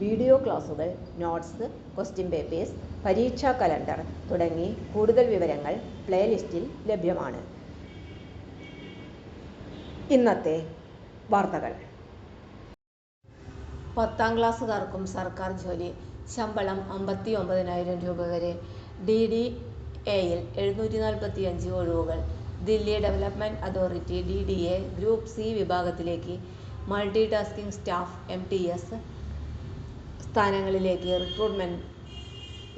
Video ക്ലാസുകൾ notes question papers പരീക്ഷാ calendar തുടങ്ങി കൂടുതൽ വിവരങ്ങൾ പ്ലേലിസ്റ്റിൽ ലഭ്യമാണ്. ഇന്നത്തെ വാർത്തകൾ. പത്താം ക്ലാസ്സുകാർക്കും സർക്കാർ ജോലി ശമ്പളം അമ്പത്തി ഒമ്പതിനായിരം രൂപ വരെ. ഡി ഡി എയിൽ എഴുന്നൂറ്റി നാൽപ്പത്തി അഞ്ച് ഒഴിവുകൾ. Delhi development authority D D A group C വിഭാഗത്തിലേക്ക് multi tasking staff M T S സ്ഥാനങ്ങളിലേക്ക് റിക്രൂട്ട്മെന്റ്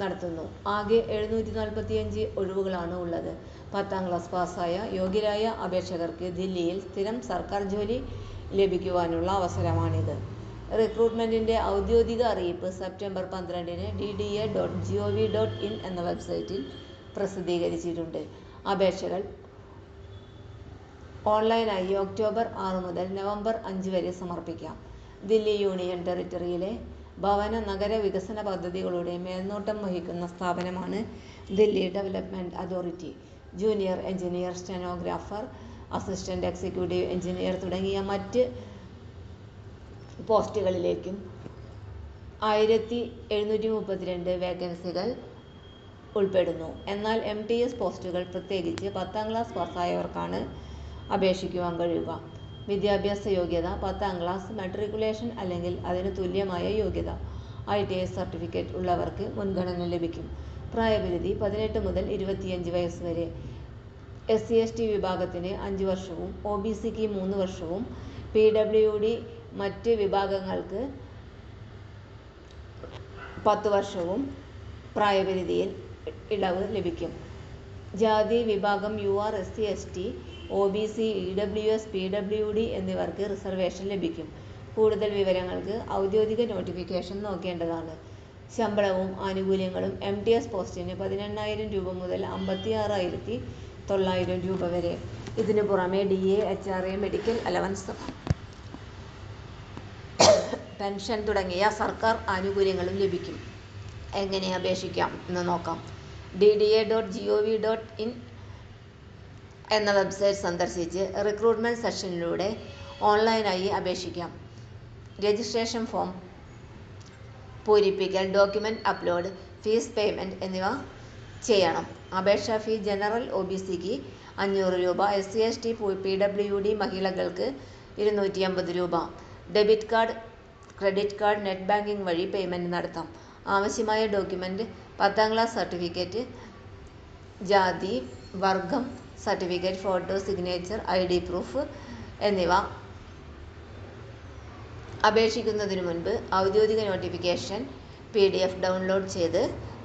നടത്തുന്നു. ആകെ എഴുന്നൂറ്റി നാൽപ്പത്തി അഞ്ച് ഒഴിവുകളാണ് ഉള്ളത്. പത്താം ക്ലാസ് പാസ്സായ യോഗ്യരായ അപേക്ഷകർക്ക് ദില്ലിയിൽ സ്ഥിരം സർക്കാർ ജോലി ലഭിക്കുവാനുള്ള അവസരമാണിത്. റിക്രൂട്ട്മെന്റിന്റെ ഔദ്യോഗിക അറിയിപ്പ് സെപ്റ്റംബർ പന്ത്രണ്ടിന് D D A dot G O V dot in എന്ന വെബ്സൈറ്റിൽ പ്രസിദ്ധീകരിച്ചിട്ടുണ്ട്. അപേക്ഷകൾ ഓൺലൈനായി ഒക്ടോബർ ആറ് മുതൽ നവംബർ അഞ്ച് വരെ സമർപ്പിക്കാം. ദില്ലി യൂണിയൻ ടെറിട്ടറിയിലെ ഭവന നഗര വികസന പദ്ധതികളുടെ മേൽനോട്ടം വഹിക്കുന്ന സ്ഥാപനമാണ് Delhi development authority. Junior engineer stenographer assistant executive engineer തുടങ്ങിയ മറ്റ് പോസ്റ്റുകളിലേക്കും ആയിരത്തി എഴുന്നൂറ്റി മുപ്പത്തിരണ്ട് വേക്കൻസികൾ ഉൾപ്പെടുന്നു. എന്നാൽ എം ടി എസ് പോസ്റ്റുകൾ പ്രത്യേകിച്ച് പത്താം ക്ലാസ് പാസ്സായവർക്കാണ് അപേക്ഷിക്കുവാൻ കഴിയുക വിദ്യാഭ്യാസ യോഗ്യത പത്താം ക്ലാസ് മെട്രിക്കുലേഷൻ അല്ലെങ്കിൽ അതിന് തുല്യമായ യോഗ്യത. ഐ ടി ഐ സർട്ടിഫിക്കറ്റ് ഉള്ളവർക്ക് മുൻഗണന ലഭിക്കും. പ്രായപരിധി പതിനെട്ട് മുതൽ ഇരുപത്തിയഞ്ച് വയസ്സ് വരെ. എസ് സി എസ് ടി വിഭാഗത്തിന് അഞ്ച് വർഷവും ഒ ബി സിക്ക് മൂന്ന് വർഷവും പി ഡബ്ല്യു ഡി മറ്റ് വിഭാഗങ്ങൾക്ക് പത്ത് വർഷവും പ്രായപരിധിയിൽ ഇളവ് ലഭിക്കും. ജാതി വിഭാഗം U R S C S T O B C E W S P W D എന്നിവർക്ക് റിസർവേഷൻ ലഭിക്കും. കൂടുതൽ വിവരങ്ങൾക്ക് ഔദ്യോഗിക നോട്ടിഫിക്കേഷൻ നോക്കേണ്ടതാണ്. ശമ്പളവും ആനുകൂല്യങ്ങളും എം ടി എസ് പോസ്റ്റിന് പതിനെണ്ണായിരം രൂപ മുതൽ അമ്പത്തി ആറായിരത്തി തൊള്ളായിരം രൂപ വരെ. ഇതിനു പുറമെ D A H R A medical allowance pension തുടങ്ങിയ സർക്കാർ ആനുകൂല്യങ്ങളും ലഭിക്കും. എങ്ങനെ അപേക്ഷിക്കാം എന്ന് നോക്കാം. D D A dot G O V dot in എന്ന വെബ്സൈറ്റ് സന്ദർശിച്ച് റിക്രൂട്ട്മെന്റ് സെഷനിലൂടെ ഓൺലൈനായി അപേക്ഷിക്കാം. രജിസ്ട്രേഷൻ ഫോം പൂരിപ്പിക്കൽ ഡോക്യുമെന്റ് അപ്ലോഡ് ഫീസ് പേയ്മെന്റ് എന്നിവ ചെയ്യണം. അപേക്ഷാ ഫീ ജനറൽ ഒ ബി സിക്ക് അഞ്ഞൂറ് രൂപ S C S T P W D മഹിളകൾക്ക് ഇരുന്നൂറ്റി അമ്പത് രൂപ. Debit card credit card net banking വഴി പേയ്മെന്റ് നടത്താം. ആവശ്യമായ ഡോക്യുമെന്റ് പത്താം ക്ലാസ് സർട്ടിഫിക്കറ്റ് ജാതി വർഗം certificate photo signature I D proof എന്നിവ. അപേക്ഷിക്കുന്നതിന് മുൻപ് ഔദ്യോഗിക notification P D F download ചെയ്ത്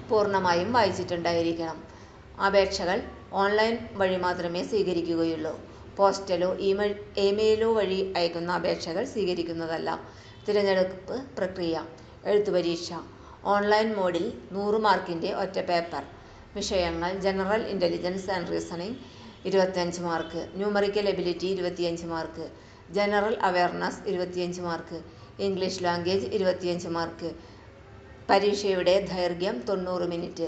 പൂർണമായും വായിച്ചിട്ടുണ്ടായിരിക്കണം. അപേക്ഷകൾ ഓൺലൈൻ വഴി മാത്രമേ സ്വീകരിക്കുകയുള്ളൂ. പോസ്റ്റലോ ഇമെയിൽ ഇമെയിലോ വഴി അയക്കുന്ന അപേക്ഷകൾ സ്വീകരിക്കുന്നതല്ല. തിരഞ്ഞെടുപ്പ് പ്രക്രിയ എഴുത്തുപരീക്ഷ ഓൺലൈൻ മോഡിൽ നൂറ് മാർക്കിന്റെ ഒറ്റ പേപ്പർ. വിഷയങ്ങൾ ജനറൽ ഇന്റലിജൻസ് ആൻഡ് റീസണിംഗ് ഇരുപത്തിയഞ്ച് മാർക്ക് ന്യൂമറിക്കൽ എബിലിറ്റി ഇരുപത്തിയഞ്ച് മാർക്ക് ജനറൽ അവയർനെസ് ഇരുപത്തിയഞ്ച് മാർക്ക് ഇംഗ്ലീഷ് ലാംഗ്വേജ് ഇരുപത്തിയഞ്ച് മാർക്ക് പരീക്ഷയുടെ ദൈർഘ്യം തൊണ്ണൂറ് മിനിറ്റ്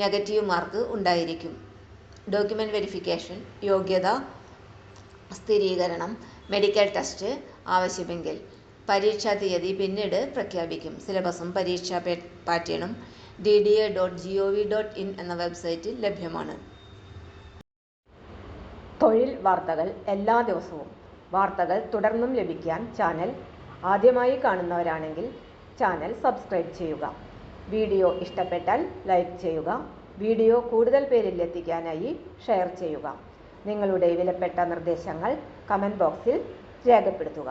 നെഗറ്റീവ് മാർക്ക് ഉണ്ടായിരിക്കും. ഡോക്യുമെന്റ് വെരിഫിക്കേഷൻ യോഗ്യത സ്ഥിരീകരണം മെഡിക്കൽ ടെസ്റ്റ് ആവശ്യമെങ്കിൽ പരീക്ഷാ തീയതി പിന്നീട് പ്രഖ്യാപിക്കും. സിലബസും പരീക്ഷാ പാറ്റേണും D D A dot G O V dot in എന്ന വെബ്സൈറ്റിൽ ലഭ്യമാണ്. തൊഴിൽ വാർത്തകൾ എല്ലാ ദിവസവും. വാർത്തകൾ തുടർന്നും ലഭിക്കാൻ ചാനൽ ആദ്യമായി കാണുന്നവരാണെങ്കിൽ ചാനൽ സബ്സ്ക്രൈബ് ചെയ്യുക. വീഡിയോ ഇഷ്ടപ്പെട്ടാൽ ലൈക്ക് ചെയ്യുക. വീഡിയോ കൂടുതൽ പേരിൽ എത്തിക്കാനായി ഷെയർ ചെയ്യുക. നിങ്ങളുടെ വിലപ്പെട്ട നിർദ്ദേശങ്ങൾ കമന്റ് ബോക്സിൽ രേഖപ്പെടുത്തുക.